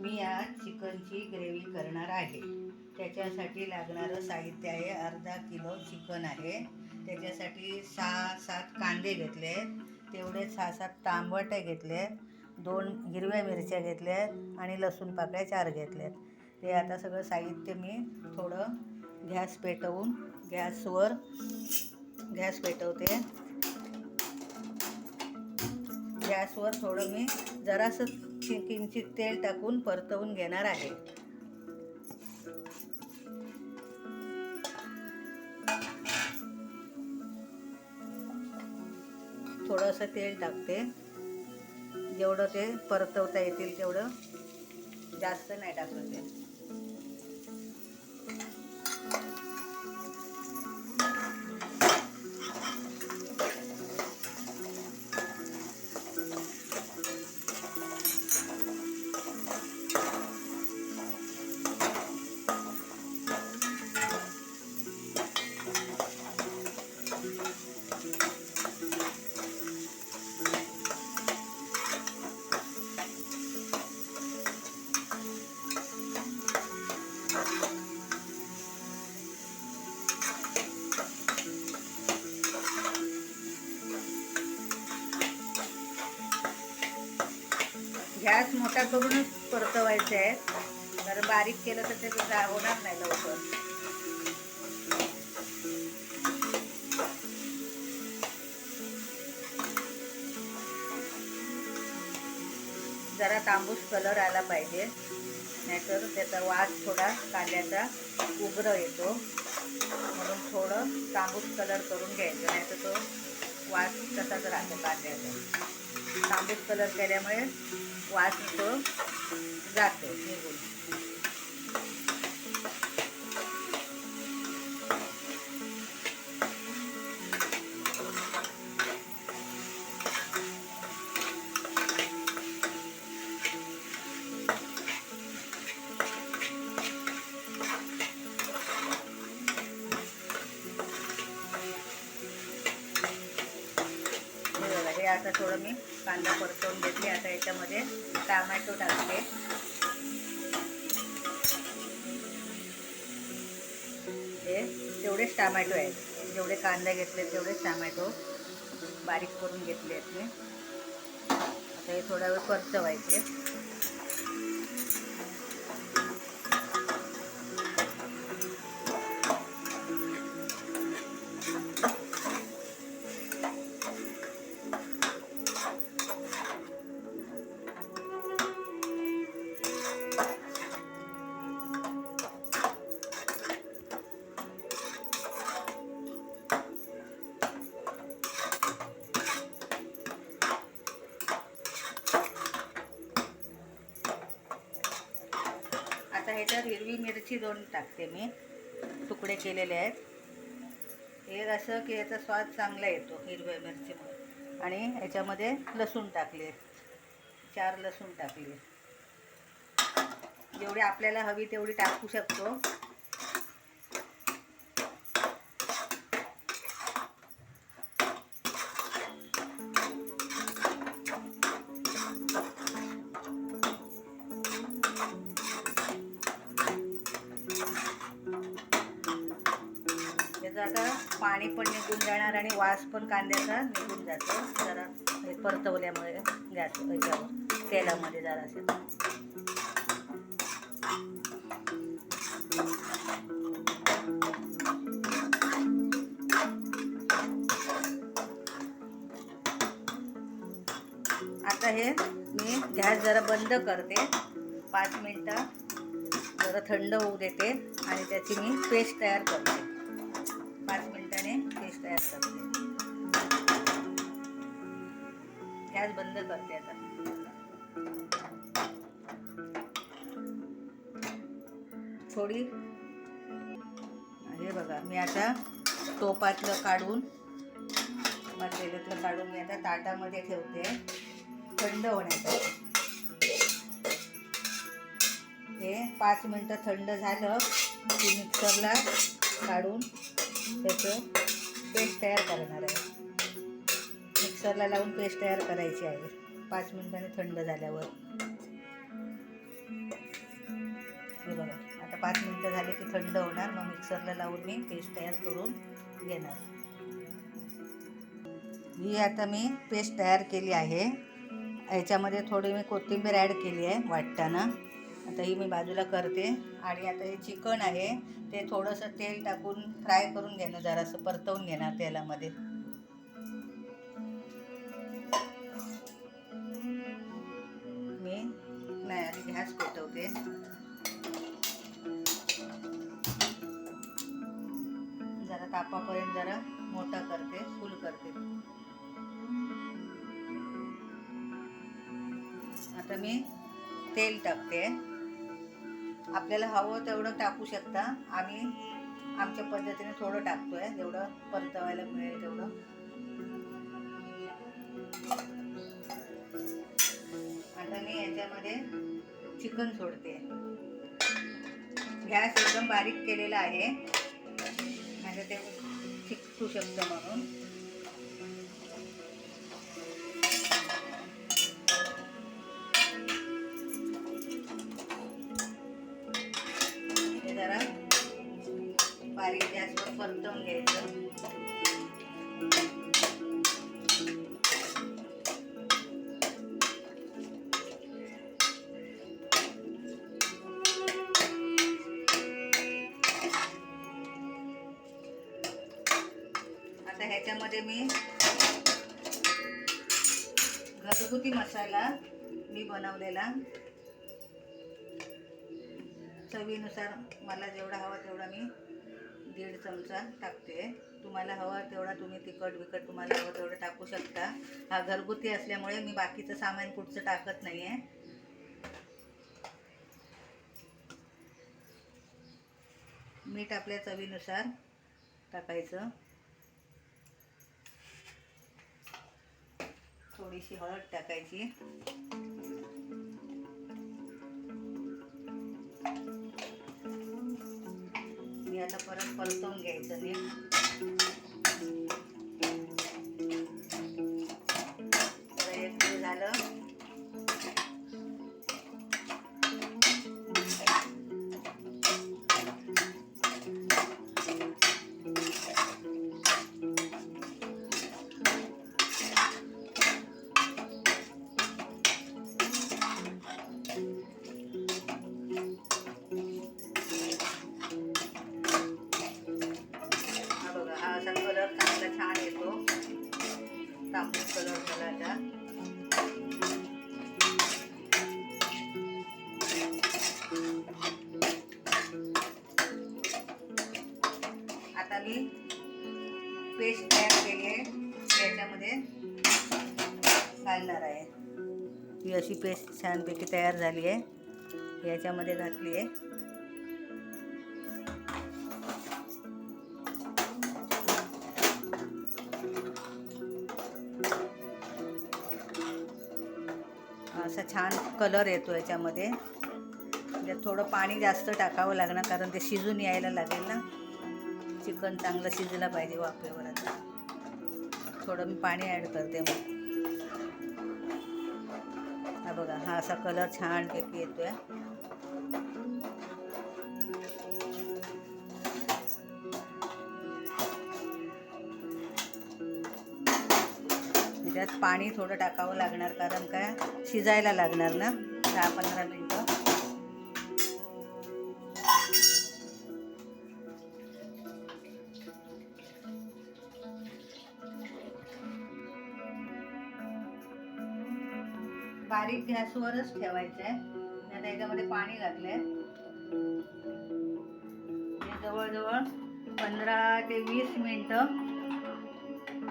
मी आज चिकनची ग्रेव्ही करणार आहे. त्याच्यासाठी लागणारं साहित्य आहे अर्धा किलो चिकन आहे. त्याच्यासाठी सहा सात कांदे घेतले. आहेत तेवढे सहा सात तांबटे घेतले. आहेत दोन हिरव्या मिरच्या घेतल्या आहेत आणि लसूण पाकळ्या चार घेतल्या. आहेत ते आता सगळं साहित्य मी थोडं गॅस पेटवून गॅसवर गॅस पेटवते. गॅसवर थोडं मी जरासं किंचित तेल टाकून परतवून घेणार आहे. थोडंसं तेल टाकते. जेवढं ते परतवता येतील तेवढं जास्त नाही टाकलं ते. गॅस मोठा करूनच परतवायचे आहे कारण बारीक केलं तर ते होणार नाही लवकर. जरा तांबूस कलर आला पाहिजे. नाहीतर त्याचा वास थोडा कांद्याचा उग्र येतो. म्हणून थोडं तांबूस कलर करून घ्यायचं. नाहीतर तो वास तसाच राहतो कांद्याचा. तांबूस कलर केल्यामुळे वास तो जातो. निघून. थोडं मी कांदा परतवून घेतले. आता याच्यामध्ये टॅमॅटो टाकले. हे तेवढेच टॅमॅटो आहेत. जेवढे कांदा घेतले तेवढेच टॅमॅटो बारीक करून घेतले आहेत मी. आता हे थोडा वेळ परतवायचे. दोन टाकते मी. तुकडे केलेले आहेत. हे असं की याचा स्वाद चांगला येतो हिरव्या मिरचीमुळे आणि याच्यामध्ये लसूण टाकले. चार लसूण टाकले. जेवढी आपल्याला हवी तेवढी टाकू शकतो. पाणी पण निघून जाणार आणि वास पण कांद्याचा निघून जातो. जरा हे परतवल्यामुळे गॅस याच्यावर तेलामध्ये जरा आता हे मी गॅस जरा बंद करते. पाच मिनटं जरा थंड होऊ देते आणि त्याची मी पेस्ट तयार करते. पाच मिनिटाने पेस्ट तयार करते. गॅस बंद करते आता. थोडी. हे बघा मी आता टोपातलं काढून मटेरियलातलं काढून मी आता ताटामध्ये ठेवते. थंड होण्यासाठी. हे पाच मिनटं थंड झालं की मिक्सरला काढून त्याचं पेस्ट तयार करणार आहे. मिक्सरला लावून पेस्ट तयार करायची आहे. पाच मिनिटांनी थंड झाल्यावर. हे बघा आता पाच मिनटं झाले की थंड होणार. मग मिक्सरला लावून मी पेस्ट तयार करून घेणार. ही आता मी पेस्ट तयार केली आहे. याच्यामध्ये थोडी मी कोथिंबीर ॲड केली आहे वाटताना. आता ही मी बाजूला करते. आणि आता हे चिकन आहे ते थोडंसं तेल टाकून फ्राय करून घेणं जरासं परतवून घेणार तेलामध्ये. मी नाही आधी गॅस पेटवते जरा तापापर्यंत जरा मोठा करते फुल करते. आता मी तेल टाकते. आपल्याला हवं तेवढं टाकू शकता. आम्ही आमच्या पद्धतीने थोडं टाकतोय. जेवढं परतवायला मिळेल तेवढं. आता मी याच्यामध्ये चिकन सोडते. गॅस एकदम बारीक केलेला आहे. म्हणजे ते चिकटू शकतं म्हणून. बारीक गॅसवर परतवून घ्यायचं. आता ह्याच्यामध्ये मी घरगुती मसाला मी बनवलेला. चवीनुसार मला जेवढा हवा तेवढा मी दीड चमचा टाकते. तुम्हाला हवा तेवढा तुम्ही तिखट बिकट तुम्हाला हवं तेवढं टाकू शकता. हा घरगुती असल्यामुळे मी बाकीचं सामान कुठचं टाकत नाही आहे मीठ आपल्या चवीनुसार टाकायचं. थोडीशी हळद टाकायची. आता परत चालणार घालणार आहे. ही अशी पेस्ट छानपैकी तयार झाली आहे. याच्यामध्ये घातली आहे. असा छान कलर येतो याच्यामध्ये. म्हणजे थोडं पाणी जास्त टाकावं लागणार कारण ते शिजून यायला लागेल ना. चिकन चांगलं शिजलं पाहिजे वाफेवर आता. थोडं मी पाणी ॲड करते मग. हा बघा हा असा कलर छानपैकी येतोय. त्यात पाणी थोडं टाकावं लागणार कारण काय? शिजायला लागणार ना? दहा पंधरा मिनिट. बारीक गॅसवरच ठेवायचं आहे मी आता याच्यामध्ये पाणी लागले हे जवळजवळ पंधरा ते वीस मिनटं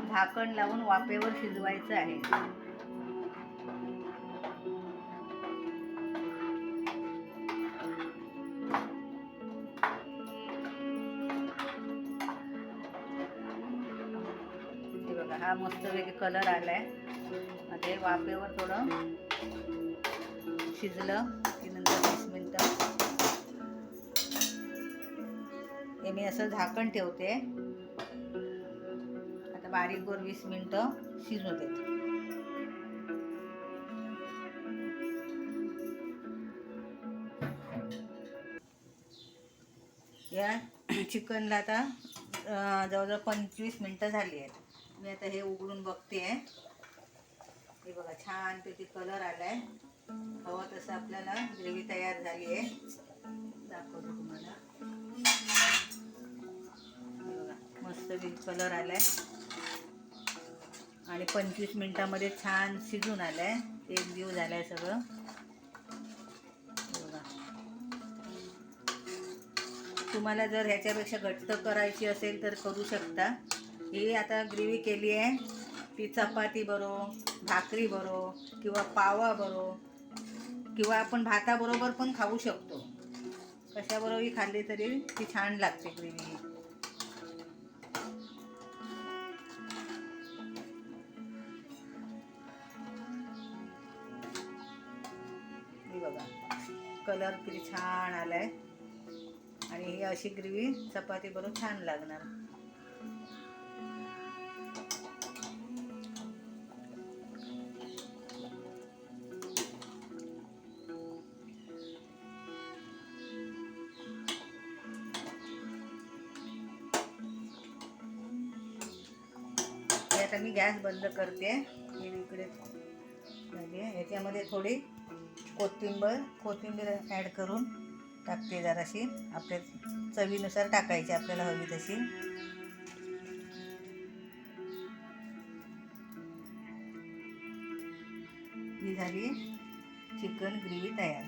झाकण लावून वाफेवर शिजवायचं आहे. बघा हा मस्तपैकी कलर आलाय. मध्ये वाफेवर थोडं शिजलं की नंतर वीस मिनटं. हे मी असं झाकण ठेवते. आता बारीक वर वीस मिनटं शिजू देते. या चिकनला आता जवळजवळ पंचवीस मिनटं झाली आहेत. मी आता हे उघडून बघते हे बघा छानपैकी कलर आलाय. हवा तसं आपल्याला ग्रेव्ही तयार झाली आहे. दाखवतो तुम्हाला. हे बघा मस्त कलर आलाय. आणि पंचवीस मिनिटामध्ये छान शिजून आलाय. एक जीव झालाय सगळं. बघा. तुम्हाला जर ह्याच्यापेक्षा घट्ट करायची असेल तर करू शकता. ही आता ग्रेव्ही केली आहे. ती चपाती बरोबर. भाकरी बरो किंवा पावा बरो किंवा आपण भाताबरोबर पण खाऊ शकतो. कशाबरोबरही खाल्ली तरी ती छान लागते ग्रेव्ही. बघा कलर किती छान आलाय. आणि ही अशी ग्रेव्ही चपाती बरोबर छान लागणार. मी गॅस बंद करते. हे इकडे झाली आहे. याच्यामध्ये थोडी कोथिंबीर कोथिंबीर ॲड करून टाकते जराशी. आपल्या चवीनुसार टाकायची आपल्याला हवी तशी. ही झाली चिकन ग्रेव्ही तयार.